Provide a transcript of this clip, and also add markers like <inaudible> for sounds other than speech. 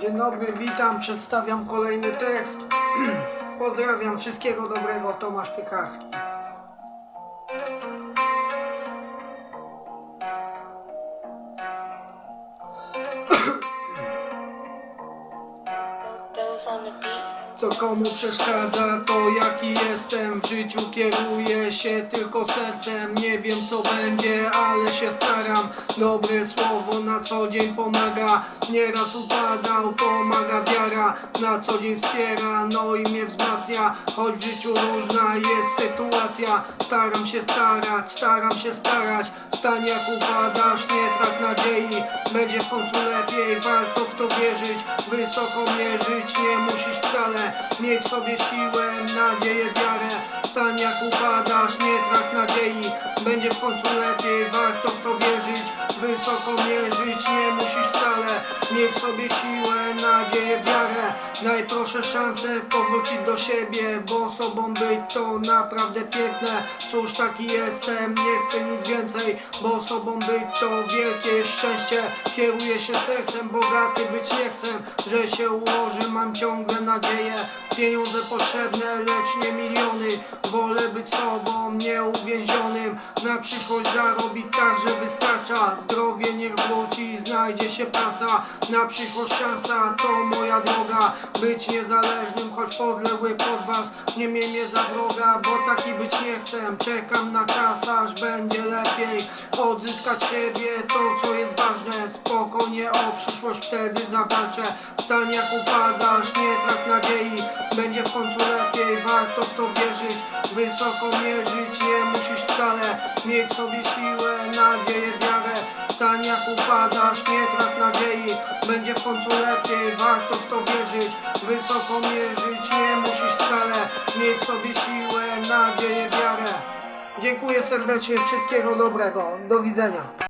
Dzień dobry, witam, przedstawiam kolejny tekst. <clears throat> Pozdrawiam, wszystkiego dobrego, Tomasz Piekarski. Co komu przeszkadza, to jaki jestem. W życiu kieruję się tylko sercem. Nie wiem co będzie, ale się staram. Dobre słowo na co dzień pomaga. Nieraz upadał, pomaga wiara. Na co dzień wspiera, no i mnie wzmacnia. Choć w życiu różna jest sytuacja. Staram się starać, staram się starać. Stań jak upadasz, nie trać nadziei. Będzie w końcu lepiej, warto wierzyć Wysoko mierzyć, nie musisz wcale Miej w sobie siłę, nadzieję, wiarę. Stań jak upadasz, nie trać nadziei Będzie w końcu lepiej, warto w to wierzyć Wysoko mierzyć, nie musisz wcale. Miej w sobie siłę, nadzieję, wiarę. Daj proszę szansę powrócić do siebie Bo sobą być to naprawdę piękne. Cóż taki jestem, nie chcę nic więcej Bo sobą być to wielkie szczęście. Kieruję się sercem, bogaty być nie chcę Że się ułoży, mam ciągle nadzieję Pieniądze potrzebne, lecz nie miliony. Wolę być sobą, nie uwięzionym Na przyszłość zarobić tak, że wystarcza Zdrowie niech wróci, znajdzie się praca. Na przyszłość szansa, to moja droga. Być niezależnym, choć podległy pod was. Nie miej mnie za wroga, bo taki być nie chcę. Czekam na czas, aż będzie lepiej. Odzyskać siebie, to co jest ważne. Spokojnie o przyszłość wtedy zawalczę. Stań jak upadasz, nie trać nadziei. Będzie w końcu lepiej, warto w to wierzyć. Wysoko mierzyć, nie musisz wcale. Miej w sobie siłę, upadasz, nie trać nadziei. Będzie w końcu lepiej, warto w to wierzyć. Wysoko mierzyć, nie musisz wcale. Miej w sobie siłę, nadzieję, wiarę. Dziękuję serdecznie, wszystkiego dobrego, do widzenia